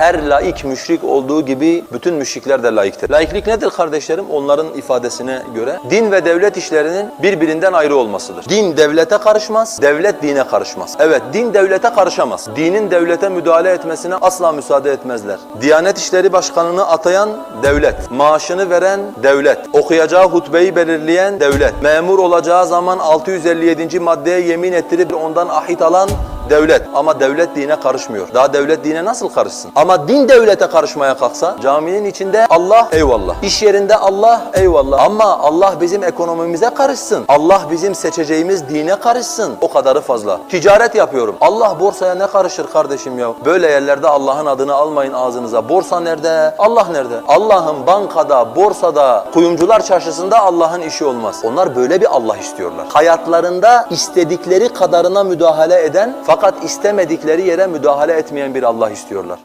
Her laik müşrik olduğu gibi bütün müşrikler de laiktir. Laiklik nedir kardeşlerim? Onların ifadesine göre din ve devlet işlerinin birbirinden ayrı olmasıdır. Din devlete karışmaz, devlet dine karışmaz. Evet, din devlete karışamaz. Dinin devlete müdahale etmesine asla müsaade etmezler. Diyanet İşleri Başkanı'nı atayan devlet, maaşını veren devlet, okuyacağı hutbeyi belirleyen devlet, memur olacağı zaman 657. maddeye yemin ettirip ondan ahit alan devlet. Ama devlet dine karışmıyor. Daha devlet dine nasıl karışsın? Ama din devlete karışmaya kalksa caminin içinde Allah eyvallah. İş yerinde Allah eyvallah. Ama Allah bizim ekonomimize karışsın. Allah bizim seçeceğimiz dine karışsın. O kadarı fazla. Ticaret yapıyorum. Allah borsaya ne karışır kardeşim ya? Böyle yerlerde Allah'ın adını almayın ağzınıza. Borsa nerede? Allah nerede? Allah'ın bankada, borsada, kuyumcular çarşısında Allah'ın işi olmaz. Onlar böyle bir Allah istiyorlar. Hayatlarında istedikleri kadarına müdahale eden fakat istemedikleri yere müdahale etmeyen bir Allah istiyorlar.